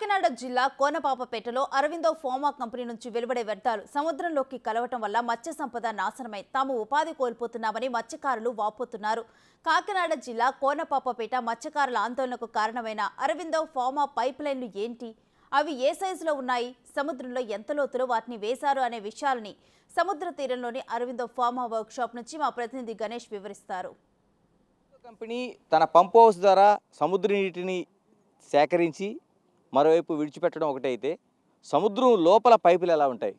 కాకినాడ జిల్లా కోనపాపపేటలో Aurobindo FOMO company నుంచి వెలువడే వ్యర్థాలు సముద్రంలోకి కలవటం వల్ల మత్స్య సంపద నాశనమై తాము ఉపాధి కోల్పోతున్నామని మత్స్యకారులు వాపోతున్నారు. కాకినాడ జిల్లా కోనపాపపేట మత్స్యకారుల ఆందోళనకు కారణమైన అరవిందో ఫోమా పైప్ లైన్లు ఏంటి? అవి ఏ సైజులో ఉన్నాయి? సముద్రంలో ఎంత లోతులో వాటిని వేశారు అనే విషయాలని సముద్ర తీరంలోని అరవిందో ఫార్మా వర్క్షాప్ నుంచి మా ప్రతినిధి గణేష్ వివరిస్తారు. కంపెనీ తన పంప్ హౌస్ ద్వారా సముద్ర నీటిని సేకరించి మరోవైపు విడిచిపెట్టడం ఒకటైతే సముద్రం లోపల పైపులు ఎలా ఉంటాయి?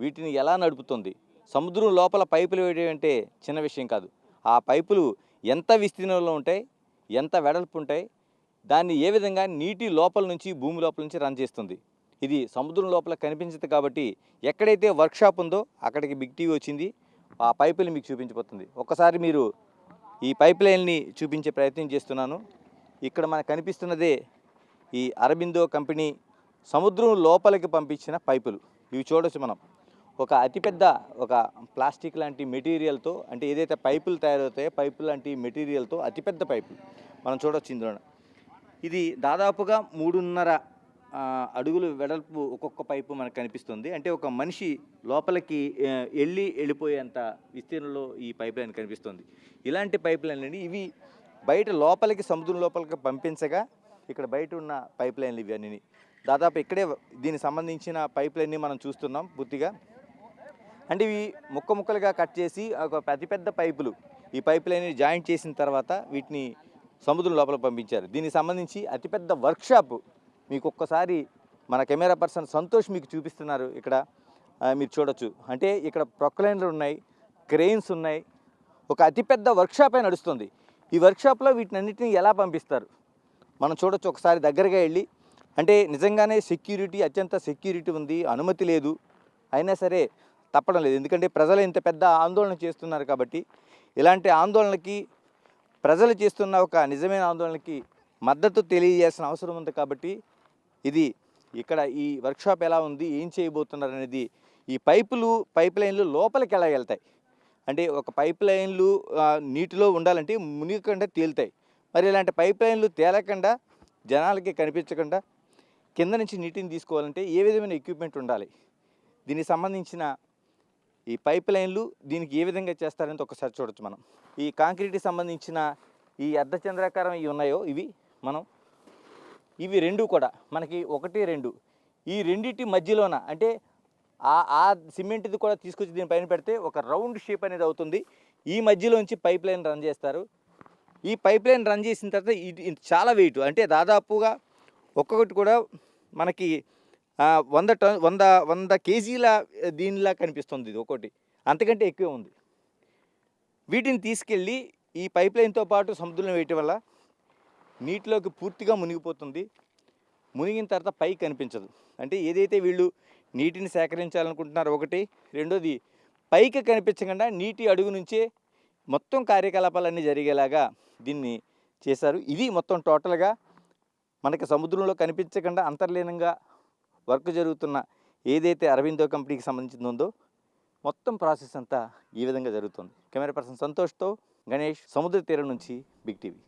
వీటిని ఎలా నడుపుతుంది? సముద్రం లోపల పైపులు వేయడం అంటే చిన్న విషయం కాదు. ఆ పైపులు ఎంత విస్తీర్ణంలో ఉంటాయి? ఎంత వెడల్పు ఉంటాయి? దాన్ని ఏ విధంగా నీటి లోపల నుంచి భూమి లోపల నుంచి రన్ చేస్తుంది? ఇది సముద్రం లోపల కనిపించదు కాబట్టి ఎక్కడైతే వర్క్షాప్ ఉందో అక్కడికి బిగ్ టీవీ వచ్చింది ఆ పైపులు మీకు చూపించబోతుంది. ఒక్కసారి మీరు ఈ పైప్ లైన్ని చూపించే ప్రయత్నం చేస్తున్నాను. ఇక్కడ మనకు కనిపిస్తున్నదే ఈ అరబిందో కంపెనీ సముద్రం లోపలికి పంపించిన పైపులు. ఇవి చూడొచ్చు మనం. ఒక అతిపెద్ద ఒక ప్లాస్టిక్ లాంటి మెటీరియల్తో అంటే ఏదైతే పైపులు తయారవుతాయో పైపులు లాంటి మెటీరియల్తో అతిపెద్ద పైపులు. మనం చూడొచ్చు ఇందులో. ఇది దాదాపుగా మూడున్నర అడుగులు వెడల్పు ఒక్కొక్క పైపు మనకు కనిపిస్తుంది. అంటే ఒక మనిషి లోపలికి వెళ్ళి వెళ్ళిపోయేంత విస్తీర్ణంలో ఈ పైప్ లైన్ కనిపిస్తుంది. ఇలాంటి పైప్ లైన్లని ఇవి బయట లోపలికి సముద్రం లోపలికి పంపించగా ఇక్కడ బయట ఉన్న పైప్ లైన్లు ఇవన్నీ దాదాపు ఇక్కడే దీనికి సంబంధించిన పైప్ లైన్ని మనం చూస్తున్నాం పూర్తిగా. అంటే ఇవి ముక్క ముక్కలుగా కట్ చేసి ఒక అతిపెద్ద పైపులు. ఈ పైప్ లైన్ జాయింట్ చేసిన తర్వాత వీటిని సముద్రం లోపల పంపించారు. దీనికి సంబంధించి అతిపెద్ద వర్క్షాప్. మీకు ఒక్కసారి మన కెమెరా పర్సన్ సంతోష్ మీకు చూపిస్తున్నారు ఇక్కడ. మీరు చూడొచ్చు. అంటే ఇక్కడ ప్రొక్లైన్లు ఉన్నాయి క్రెయిన్స్ ఉన్నాయి. ఒక అతిపెద్ద వర్క్షాపే నడుస్తుంది. ఈ వర్క్షాప్లో వీటినన్నిటిని ఎలా పంపిస్తారు? మనం చూడొచ్చు ఒకసారి దగ్గరగా వెళ్ళి అంటే నిజంగానే సెక్యూరిటీ అత్యంత సెక్యూరిటీ ఉంది అనుమతి లేదు. అయినా సరే తప్పడం లేదు. ఎందుకంటే ప్రజలు ఇంత పెద్ద ఆందోళన చేస్తున్నారు కాబట్టి ఇలాంటి ఆందోళనకి ప్రజలు చేస్తున్న ఒక నిజమైన ఆందోళనకి మద్దతు తెలియజేయాల్సిన అవసరం ఉంది కాబట్టి ఇది ఇక్కడ ఈ వర్క్షాప్ ఎలా ఉంది ఏం చేయబోతున్నారు అనేది ఈ పైపులు పైప్ లైన్లు లోపలికి ఎలా వెళ్తాయి? అంటే ఒక పైప్ లైన్లు నీటిలో ఉండాలంటే మునిగకుండా తేలుతాయి. మరి ఇలాంటి పైప్ లైన్లు తేలకుండా జనాలకి కనిపించకుండా కింద నుంచి నీటిని తీసుకోవాలంటే ఏ విధమైన ఎక్విప్మెంట్ ఉండాలి? దీనికి సంబంధించిన ఈ పైప్ లైన్లు దీనికి ఏ విధంగా చేస్తారని ఒకసారి చూడొచ్చు మనం. ఈ కాంక్రీట్కి సంబంధించిన ఈ అర్ధచంద్రాకారం ఇవి ఉన్నాయో ఇవి మనం ఇవి రెండు కూడా మనకి ఒకటి రెండు. ఈ రెండిటి మధ్యలోన అంటే ఆ ఆ సిమెంట్ది కూడా తీసుకొచ్చి దీనిపైన పెడితే ఒక రౌండ్ షేప్ అనేది అవుతుంది. ఈ మధ్యలోంచి పైప్ లైన్ రన్ చేస్తారు. ఈ పైప్ లైన్ రన్ చేసిన తర్వాత ఇది ఇది చాలా వెయిట్. అంటే దాదాపుగా ఒక్కొక్కటి కూడా మనకి వంద టన్ వంద వంద కేజీల దీనిలా కనిపిస్తుంది ఇది ఒకటి అంతకంటే ఎక్కువే ఉంది. వీటిని తీసుకెళ్ళి ఈ పైప్ లైన్తో పాటు సముద్రంలో వేయటం వల్ల నీటిలోకి పూర్తిగా మునిగిపోతుంది. మునిగిన తర్వాత పైకి కనిపించదు. అంటే ఏదైతే వీళ్ళు నీటిని సేకరించాలనుకుంటున్నారో ఒకటి రెండోది పైకి కనిపించకుండా నీటి అడుగు నుంచే మొత్తం కార్యకలాపాలన్నీ జరిగేలాగా దీన్ని చేశారు. ఇది మొత్తం టోటల్గా మనకి సముద్రంలో కనిపించకుండా అంతర్లీనంగా వర్క్ జరుగుతున్న ఏదైతే అరవిందో కంపెనీకి సంబంధించింది ఉందో మొత్తం ప్రాసెస్ అంతా ఈ విధంగా జరుగుతుంది. కెమెరా పర్సన్ సంతోష్తో గణేష్ సముద్ర తీరం నుంచి బిగ్ టీవీ.